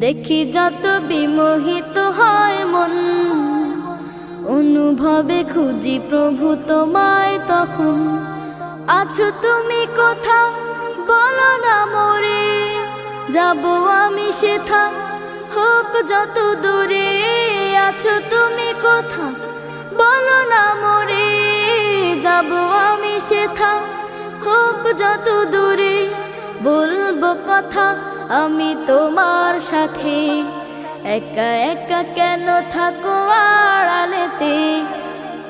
দেখি যত বিমোহিত হয় মন। অনুভবে খুঁজি প্রভু তোমায় তখন। আছো তুমি কোথাও? বলো না মোরে। যাব আমি সেথা। হোক যত দূরে আছো তুমি কোথাও বলো না মোরে। যাব আমি সেথা। হোক যত দূরে বলব কথা। আমি তোমার সাথে, একা একা কেন থাকো আড়ালেতে?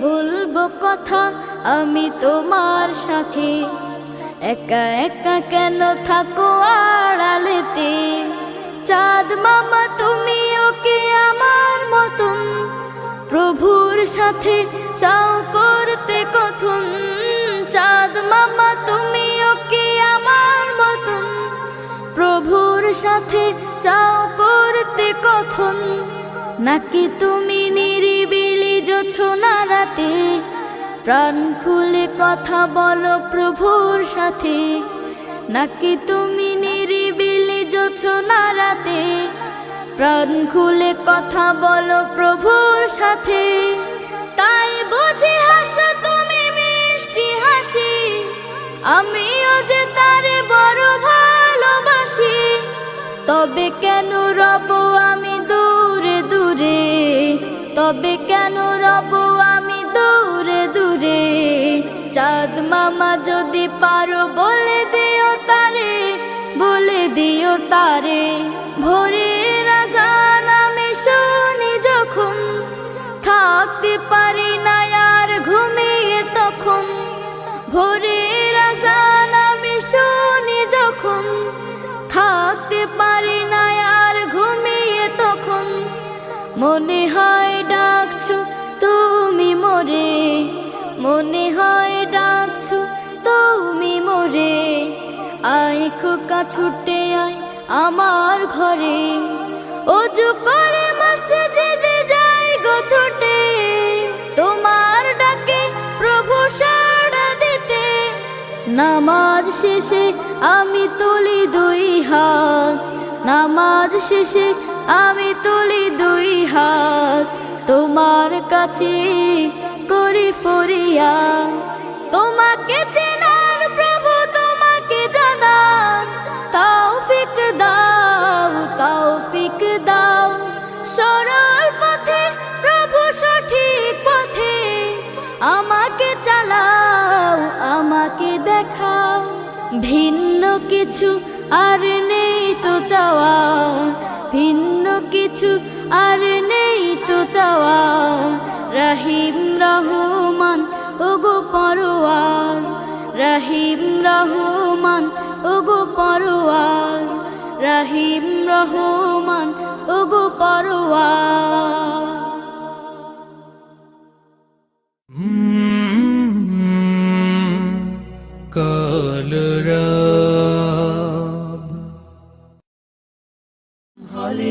বলব কথা, আমি তোমার সাথে, একা একা কেন থাকো আড়ালেতে? চাঁদ মামা তুমি ওকে আমার মতন? প্রভুর সাথে চাও সাথে চাও করতে কথন। নাকি তুমি নিরিবিলি জোছনা রাতে? প্রাণ খুলে কথা বলো প্রভুর সাথে। নাকি তুমি নিরিবিলি জোছনা রাতে? প্রাণ খুলে কথা বলো প্রভুর সাথে। তাই বুঝি হাসো তুমি মিষ্টি হাসি। আমিও তবে কেন রব আমি দূরে দূরে? তবে কেন রব আমি দূরে দূরে? চাঁদ মামা যদি পারো বলে দিও তারে, বলে দিও তারে। ভোরে মনে হয় ডাকছো তুমি মোরে। মনে হয় ডাকছো তুমি মোরে। আয় খোকা, ছুটে আয় আমার ঘরে। অজু করে মসজিদে যাই গো ছুটে। তোমার ডাকে প্রভু সাড়া দিতে। নামাজ শেষে আমি তুলি দুই হাত। নামাজ শেষে আমি তুলি দুই হাত, তোমার কাছে করি ফরিয়া তোমাকে চেনার প্রভু তোমাকে জানার তৌফিক দাও তৌফিক দাও। সরল পথে, প্রভু সঠিক পথে আমাকে চালাও, আমাকে দেখাও। ভিন্ন কিছু আর নেই তো চাওয়া ভিন্ন কিছু আর নেই তো চাওয়া রহিম রহমান ওগো পরোয়ার। রহিম রহমান ওগো পরোয়ার। রহিম রহমান ওগো পরোয়ার। কলরব হলে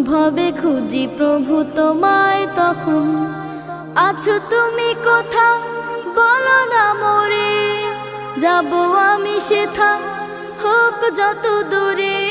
অনুভবে খুঁজি প্রভু তোমায় তখন। আছো তুমি কথা বলো না মরে। যাব আমি সেথা। হোক যত দূরে।